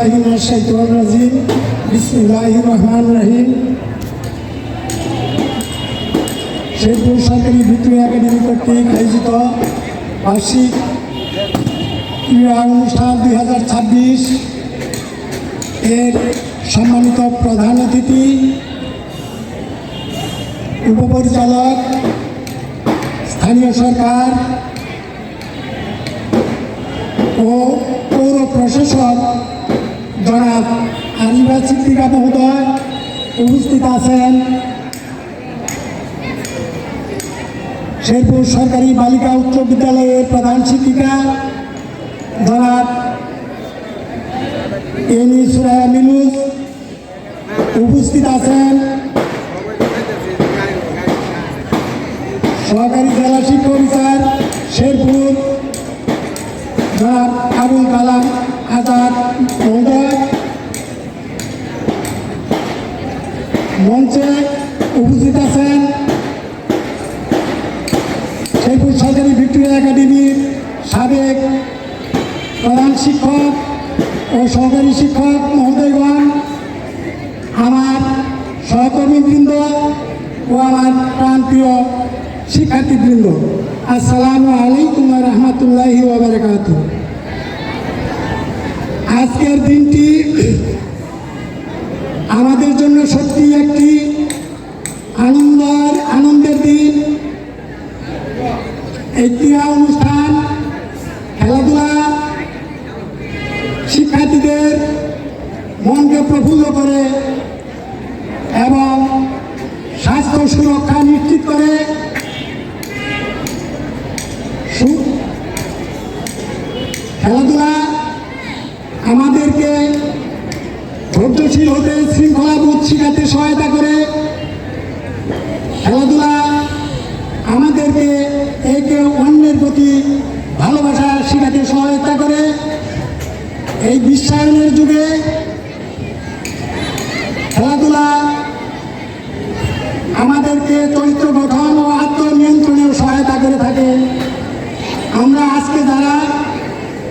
বিল্লাহি মিনাশ শাইতানির রাজিম বিসমিল্লাহির রহমানির রহিম শেরপুর সরকারি ভিক্টোরি একাডেমি কর্তৃক আয়োজিত বার্ষিক ক্রীড়া অনুষ্ঠান দুই হাজার ছাব্বিশ এর সম্মানিত প্রধান অতিথি, উপপরিচালক, স্থানীয় সরকার ও পৌর প্রশাসক জনাব আলিবা সিদ্দিকা মহোদয় উপস্থিত আছেন। শেরপুর সরকারি বালিকা উচ্চ বিদ্যালয়ের প্রধান শিক্ষিকা জনাব এনি সুরায়া মিলুস উপস্থিত আছেন। মঞ্চে উপস্থিত আছেন শেরপুর সরকারি ভিক্টোরিয়া একাডেমির সাবেক প্রধান শিক্ষক ও সহকারী শিক্ষক মহোদয়গণ, আমার সহকর্মীবৃন্দ ও আমার প্রাণপ্রিয় শিক্ষার্থীবৃন্দ। আসসালামু আলাইকুম রহমতুল্লাহি ওবরাকাত সত্যি একটি আনন্দের আনন্দের দিন। এই ক্রীড়া অনুষ্ঠান, খেলাধুলা শিক্ষার্থীদের মনকে প্রফুল্ল করে এবং স্বাস্থ্য সুরক্ষা নিশ্চিত করে। খেলাধুলা আমাদেরকে ধৈর্যশীল হতে শৃঙ্খলাবোধ শিখাতে সহায়তা করে খেলাধুলা আমাদেরকে একে অন্যের প্রতি ভালোবাসা শেখাতে সহায়তা করে। এই বিশ্বায়নের যুগে খেলাধুলা আমাদেরকে চরিত্র গঠন ও আত্মনিয়ন্ত্রণেও সহায়তা করে থাকে। আমরা আজকে যারা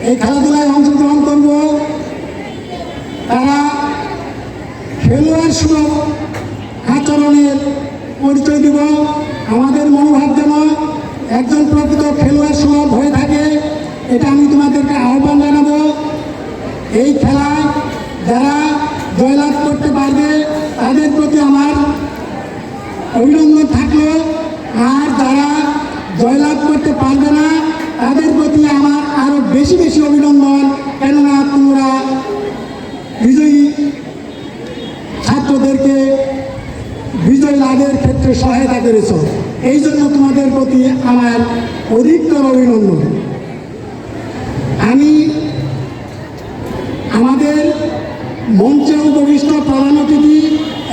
এই খেলাধুলায় অংশগ্রহণ করব, তারা সুলভ আচরণের পরিচয় দেব। আমাদের মনোভাব যেন একজন প্রকৃত খেলোয়াড় সুলভ হয়ে থাকে, এটা আমি তোমাদেরকে আহ্বান জানাব। এই খেলায় যারা জয়লাভ করতে পারবে, তাদের প্রতি আমার অভিনন্দন থাকল। আর যারা জয়লাভ করতে পারবে না, তাদের প্রতি আমার আরও বেশি বেশি অভিনন্দন। কেননা করেছ। এই জন্য তোমাদের প্রতি আমার অধিকতর অভিনন্দন। আমি আমাদের মঞ্চে উপবিষ্ট প্রধান অতিথি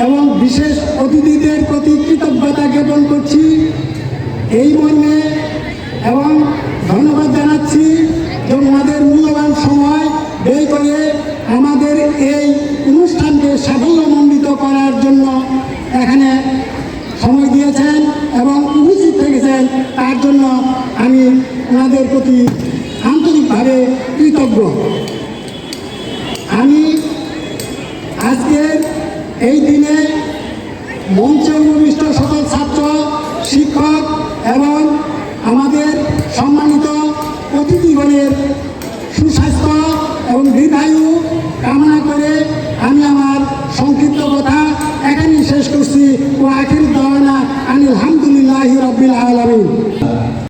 এবং বিশেষ অতিথিদের প্রতি কৃতজ্ঞতা জ্ঞাপন করছি। এই মর্মে জন্য আমি ওনাদের প্রতি আন্তরিকভাবে কৃতজ্ঞ। আমি আজকের এই দিনে মঞ্চে উপবিষ্ট সকল ছাত্র, শিক্ষক এবং আমাদের সম্মানিত অতিথিগণের